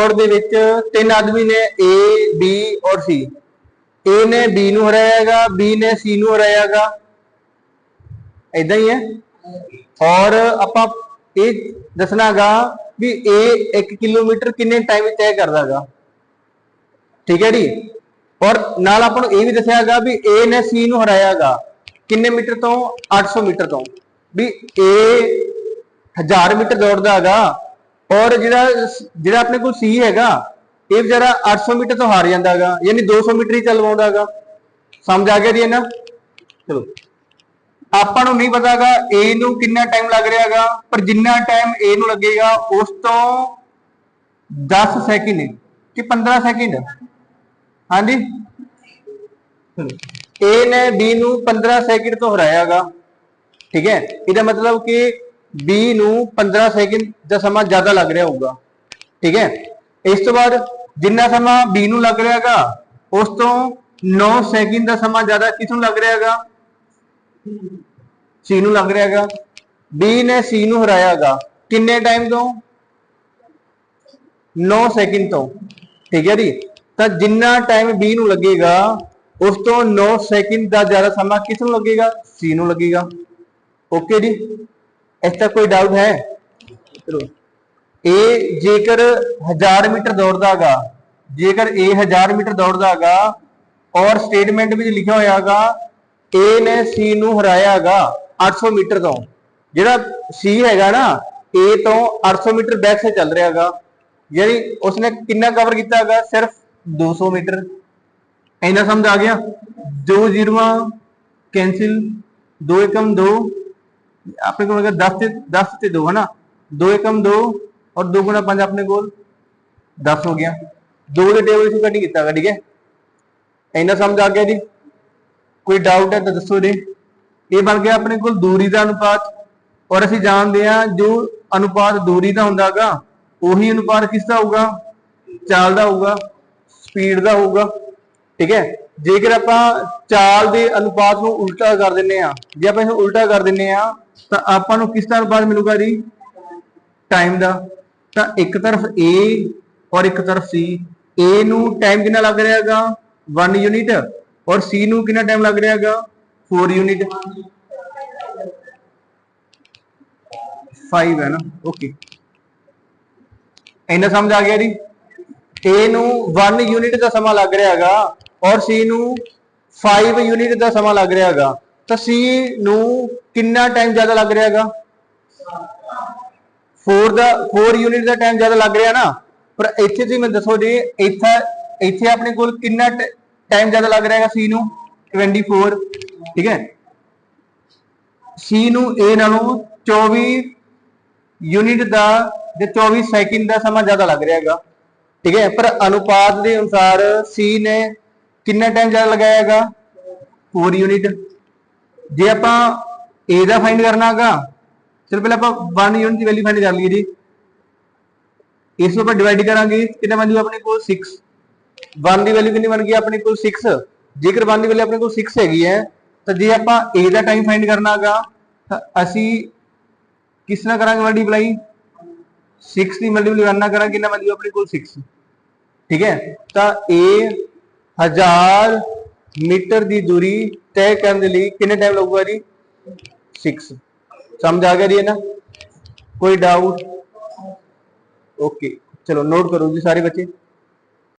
ਦੌੜ ਦੇ ਵਿੱਚ ਤਿੰਨ ਆਦਮੀ ਨੇ A, B ਔਰ C A ਨੇ B ਨੂੰ ਹਰਾਇਆਗਾ B ਨੇ C ਨੂੰ ਹਰਾਇਆਗਾ ਇਦਾਂ ਹੀ ਹੈ। ਔਰ ਆਪਾਂ ਇਹ ਦੱਸਣਾਗਾ ਵੀ A 1 ਕਿਲੋਮੀਟਰ ਕਿੰਨੇ ਟਾਈਮ ਵਿੱਚ ਤੈਅ ਕਰਦਾਗਾ ਠੀਕ ਹੈ ਜੀ? ਔਰ ਨਾਲ ਆਪਾਂ ਨੂੰ ਇਹ ਵੀ ਦੱਸਿਆਗਾ ਵੀ A ਨੇ C ਨੂੰ ਹਰਾਇਆਗਾ ਕਿੰਨੇ ਮੀਟਰ ਤੋਂ? 800 ਮੀਟਰ ਤੋਂ। ਵੀ A 1000 ਮੀਟਰ ਦੌੜਦਾ ਹੈਗਾ। ਔਰ ਜਿਹੜਾ ਜਿਹੜਾ ਆਪਣੇ ਕੋਲ ਸੀ ਹੈਗਾ, ਇਹ ਵਿਚਾਰਾ 800 ਮੀਟਰ ਤੋਂ ਹਾਰ ਜਾਂਦਾ ਹੈਗਾ, ਯਾਨੀ 200 ਮੀਟਰ ਹੀ ਚਲਵਾਉਂਦਾ ਸਮਝ ਆ ਗਿਆ ਜੀ ਇਹਨਾਂ? ਚਲੋ। ਆਪਾਂ ਨੂੰ ਨਹੀਂ ਪਤਾਗਾ A ਨੂੰ ਕਿੰਨਾ ਟਾਈਮ ਲੱਗ ਰਿਹਾ ਪਰ ਜਿੰਨਾ ਟਾਈਮ A ਨੂੰ ਲੱਗੇਗਾ, ਉਸ ਤੋਂ 10 ਸੈਕਿੰਡ ਕਿ 15 ਸੈਕਿੰਡ ਹਾਂਜੀ? ਚਲੋ। A ਨੇ B ਨੂੰ 15 ਸੈਕਿੰਡ ਤੋਂ ਹਰਾਇਆਗਾ ਠੀਕ ਹੈ? ਇਹਦਾ ਮਤਲਬ ਕਿ B ਨੂੰ 15 ਸੈਕਿੰਡ ਦਾ ਸਮਾਂ ਜ਼ਿਆਦਾ ਲੱਗ ਰਿਹਾ ਹੋਊਗਾ। ਠੀਕ ਹੈ? ਇਸ ਤੋਂ ਬਾਅਦ ਜਿੰਨਾ ਸਮਾਂ B ਨੂੰ ਲੱਗ ਰਿਹਾ ਹੈਗਾ, ਉਸ ਤੋਂ 9 ਸੈਕਿੰਡ ਦਾ ਸਮਾਂ ਜ਼ਿਆਦਾ ਕਿਸ ਨੂੰ ਲੱਗ ਰਿਹਾ C ਨੂੰ ਲੱਗ ਰਿਹਾ B ਨੇ C ਨੂੰ ਹਰਾਇਆ ਹੈਗਾ। ਕਿੰਨੇ ਟਾਈਮ ਤੋਂ? 9 ਸੈਕਿੰਡ ਤੋਂ। ਠੀਕ ਹੈ ਜੀ? ਤਾਂ ਜਿੰਨਾ ਟਾਈਮ B ਨੂੰ ਲੱਗੇਗਾ, ਉਸ ਤੋਂ 9 ਸੈਕਿੰਡ ਦਾ ਜ਼ਿਆਦਾ ਸਮਾਂ ਕਿਸ ਨੂੰ ਲੱਗੇਗਾ? C ਨੂੰ ਲੱਗੇਗਾ। ਓਕੇ ਜੀ? ਇਸ ਤੱਕ ਕੋਈ ਡਾਊਟ ਹੈ ਚਲੋ ਇਹ ਜੇਕਰ 1000 ਮੀਟਰ ਦੌੜਦਾਗਾ ਜੇਕਰ ਇਹ 1000 ਮੀਟਰ ਦੌੜਦਾਗਾ ਔਰ ਸਟੇਟਮੈਂਟ ਵਿੱਚ ਲਿਖਿਆ ਹੋਇਆਗਾ A ਨੇ C ਨੂੰ ਹਰਾਇਆਗਾ 800 ਮੀਟਰ ਤੋਂ ਜਿਹੜਾ C ਹੈਗਾ ਨਾ A ਤੋਂ 800 ਮੀਟਰ ਬੈਕ ਸੇ ਚੱਲ ਰਿਹਾਗਾ ਯਾਨੀ ਉਸਨੇ ਕਿੰਨਾ ਕਵਰ ਕੀਤਾਗਾ ਸਿਰਫ 200 ਮੀਟਰ ਇੰਨਾ ਸਮਝ ਆ ਗਿਆ ਦੋ ਜ਼ੀਰੋਆਂ ਕੈਂਸਿਲ 2 ਏਕਮ 2 ਆਪਣੇ ਕੋਲ ਅਗਰ 10 ਤੇ 10 ਤੇ 2 ਹੈ ਨਾ 2 ਏਕਮ 2 ਔਰ 2 ਗੁਣਾ 5 ਆਪਣੇ ਕੋਲ 10 ਹੋ ਗਿਆ 2 ਦੇ ਟੇਬਲ ਵਿੱਚ ਕੱਢ ਕੀਤਾ ਗਾ ਠੀਕ ਹੈ ਇੰਨਾ ਸਮਝ ਆ ਗਿਆ ਜੀ ਕੋਈ ਡਾਊਟ ਹੈ ਤਾਂ ਦੱਸੋ ਜੀ ਇਹ ਬਣ ਗਿਆ ਆਪਣੇ ਕੋਲ ਦੂਰੀ ਦਾ ਅਨੁਪਾਤ ਔਰ ਅਸੀਂ ਜਾਣਦੇ ਹਾਂ ਜੋ ਅਨੁਪਾਤ ਦੂਰੀ ਦਾ ਹੁੰਦਾਗਾ ਉਹੀ ਅਨੁਪਾਤ ਕਿਸ ਦਾ ਹੋਊਗਾ ਚਾਲ ਦਾ ਹੋਊਗਾ ਸਪੀਡ ਦਾ ਹੋਊਗਾ ਠੀਕ ਹੈ ਜੇਕਰ ਆਪਾਂ ਚਾਲ ਦੇ ਅਨੁਪਾਤ ਨੂੰ ਉਲਟਾ ਕਰ ਦਿੰਨੇ ਆ ਜੇ ਆਪਾਂ ਇਹਨੂੰ ਉਲਟਾ ਕਰ ਦਿੰਨੇ ਆ ਤਾਂ ਆਪਾਂ ਨੂੰ ਕਿਸ ਦਾ ਅਨੁਪਾਤ ਮਿਲੂਗਾ ਜੀ? ਟਾਈਮ ਦਾ। ਤਾਂ ਇੱਕ ਤਰਫ A ਔਰ ਇੱਕ ਤਰਫ C A ਨੂੰ ਟਾਈਮ ਕਿੰਨਾ ਲੱਗ ਰਿਹਾ ਹੈਗਾ? 1 ਯੂਨਿਟ ਔਰ C ਨੂੰ ਕਿੰਨਾ ਟਾਈਮ ਲੱਗ ਰਿਹਾ ਹੈਗਾ? 4 ਯੂਨਿਟ 5 ਹੈ ਨਾ? ਓਕੇ ਇੰਨਾ ਸਮਝ ਆ ਗਿਆ ਜੀ? A ਨੂੰ 1 ਯੂਨਿਟ ਦਾ ਸਮਾਂ ਲੱਗ ਰਿਹਾ ਹੈਗਾ। ਔਰ C ਨੂੰ 5 ਯੂਨਿਟ ਦਾ ਸਮਾਂ ਲੱਗ ਰਿਹਾ ਹੈਗਾ। ਤਾਂ C ਨੂੰ ਕਿੰਨਾ ਟਾਈਮ ਜ਼ਿਆਦਾ ਲੱਗ ਰਿਹਾ ਹੈਗਾ? 4 ਦਾ 4 ਯੂਨਿਟ ਦਾ ਟਾਈਮ ਜ਼ਿਆਦਾ ਲੱਗ ਰਿਹਾ ਨਾ। ਪਰ ਇੱਥੇ ਤੁਸੀਂ ਮੈਨੂੰ ਦੱਸੋ ਜੀ, ਇੱਥੇ ਇੱਥੇ ਆਪਣੇ ਕੋਲ ਕਿੰਨਾ ਟਾਈਮ ਜ਼ਿਆਦਾ ਲੱਗ ਰਿਹਾ ਹੈਗਾ C ਨੂੰ? 24 ਠੀਕ ਹੈ? C ਨੂੰ A ਨਾਲੋਂ 24 ਯੂਨਿਟ ਦਾ ਜਾਂ 24 ਸੈਕਿੰਡ ਦਾ ਸਮਾਂ ਜ਼ਿਆਦਾ ਲੱਗ ਰਿਹਾ ਹੈਗਾ। ਠੀਕ ਹੈ? ਪਰ ਅਨੁਪਾਤ ਦੇ ਅਨੁਸਾਰ C ਨੇ ਕਿੰਨਾ ਟਾਈਮ ਜ਼ਿਆਦਾ ਲਗਾਇਆ ਹੈਗਾ 4 ਯੂਨਿਟ ਜੇ ਆਪਾਂ A ਦਾ ਫਾਈਂਡ ਕਰਨਾ ਹੈਗਾ ਚਲੋ ਪਹਿਲਾਂ ਆਪਾਂ 1 ਯੂਨਿਟ ਦੀ ਵੈਲਿਊ ਫਾਈਂਡ ਕਰ ਲਈਏ ਜੀ ਇਸ ਨੂੰ ਆਪਾਂ ਡਿਵਾਈਡ ਕਰਾਂਗੇ ਕਿੰਨਾ ਬਣ ਜੂ ਆਪਣੇ ਕੋਲ 6 1 ਦੀ ਵੈਲਿਊ ਕਿੰਨੀ ਬਣ ਗਈ ਆਪਣੇ ਕੋਲ 6 ਜੇਕਰ 1 ਦੀ ਵੈਲਿਊ ਆਪਣੇ ਕੋਲ 6 ਹੈਗੀ ਹੈ ਤਾਂ ਜੇ ਆਪਾਂ A ਦਾ ਟਾਈਮ ਫਾਈਂਡ ਕਰਨਾ ਹੈਗਾ ਤਾਂ ਅਸੀਂ ਕਿਸ ਨਾਲ ਕਰਾਂਗੇ ਮਲਟੀਪਲਾਈ 6 ਦੀ ਮਲਟੀਪਲਾਈ ਕਰਨਾ ਕਰਾਂਗੇ ਕਿੰਨਾ ਬਣ ਜੂ ਆਪਣੇ ਕੋਲ 6 ਠੀਕ ਹੈ ਤਾਂ A 1000 ਮੀਟਰ ਦੀ ਦੂਰੀ ਤੈਅ ਕਰਨ ਦੇ ਲਈ ਕਿੰਨੇ ਟਾਈਮ ਲੱਗੂਗਾ ਜੀ? 6 ਸਮਝ ਆ ਗਿਆ ਜੀ ਨਾ ਕੋਈ ਡਾਊਟ ਓਕੇ ਚਲੋ ਨੋਟ ਕਰੋ ਜੀ ਸਾਰੇ ਬੱਚੇ।